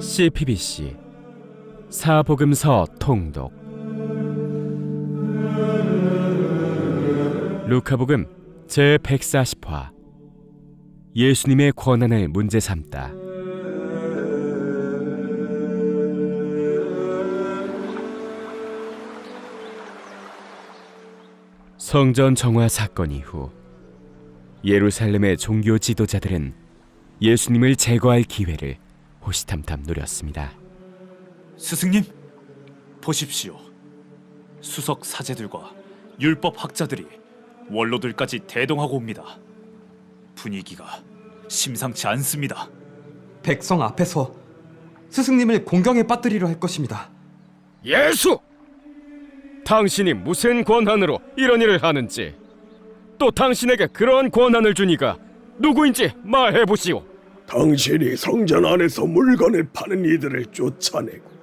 CPBC 사복음서 통독. 루카복음 제 140화 예수님의 권한을 문제 삼다. 성전 정화 사건 이후 예루살렘의 종교 지도자들은 예수님을 제거할 기회를 호시탐탐 노렸습니다. 스승님, 보십시오. 수석 사제들과 율법 학자들이 원로들까지 대동하고 옵니다. 분위기가 심상치 않습니다. 백성 앞에서 스승님을 공경에 빠뜨리려 할 것입니다. 예수! 당신이 무슨 권한으로 이런 일을 하는지 또 당신에게 그런 권한을 주니가 누구인지 말해 보시오. 당신이 성전 안에서 물건을 파는 이들을 쫓아내고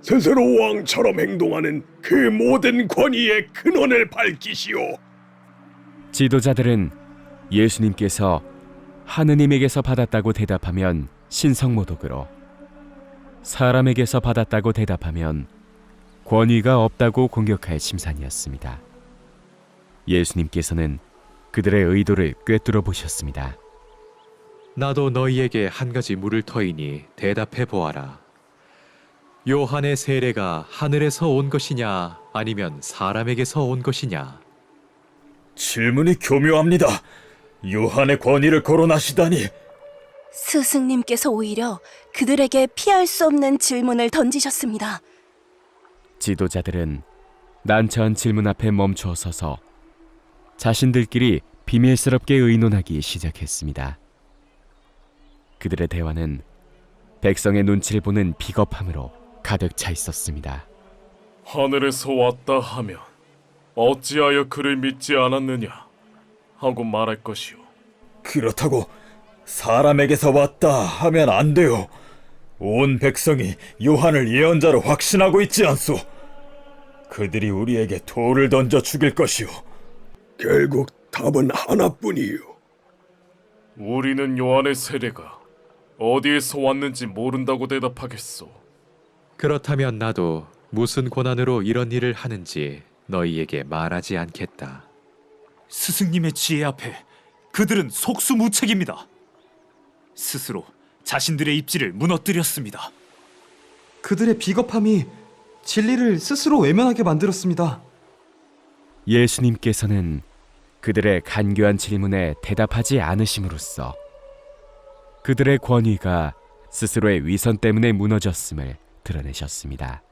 스스로 왕처럼 행동하는 그 모든 권위의 근원을 밝히시오. 지도자들은 예수님께서 하느님에게서 받았다고 대답하면 신성모독으로 사람에게서 받았다고 대답하면 권위가 없다고 공격할 심산이었습니다. 예수님께서는 그들의 의도를 꿰뚫어 보셨습니다. 나도 너희에게 한 가지 물을 터이니 대답해 보아라. 요한의 세례가 하늘에서 온 것이냐 아니면 사람에게서 온 것이냐? 질문이 교묘합니다. 요한의 권위를 거론하시다니 스승님께서 오히려 그들에게 피할 수 없는 질문을 던지셨습니다. 지도자들은 난처한 질문 앞에 멈추어 서서 자신들끼리 비밀스럽게 의논하기 시작했습니다. 그들의 대화는 백성의 눈치를 보는 비겁함으로 가득 차 있었습니다. 하늘에서 왔다 하면 어찌하여 그를 믿지 않았느냐 하고 말할 것이오. 그렇다고 사람에게서 왔다 하면 안 돼요. 온 백성이 요한을 예언자로 확신하고 있지 않소. 그들이 우리에게 돌을 던져 죽일 것이오. 결국 답은 하나뿐이요. 우리는 요한의 세례가 어디에서 왔는지 모른다고 대답하겠소. 그렇다면 나도 무슨 권한으로 이런 일을 하는지 너희에게 말하지 않겠다. 스승님의 지혜 앞에 그들은 속수무책입니다. 스스로 자신들의 입지를 무너뜨렸습니다. 그들의 비겁함이 진리를 스스로 외면하게 만들었습니다. 예수님께서는 그들의 간교한 질문에 대답하지 않으심으로써 그들의 권위가 스스로의 위선 때문에 무너졌음을 드러내셨습니다.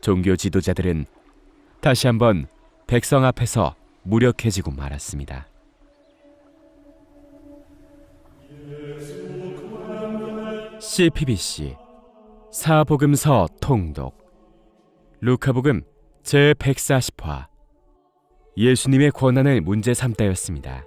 종교 지도자들은 다시 한번 백성 앞에서 무력해지고 말았습니다. CPBC 사복음서 통독 루카복음 제 140화 예수님의 권한을 문제 삼다였습니다.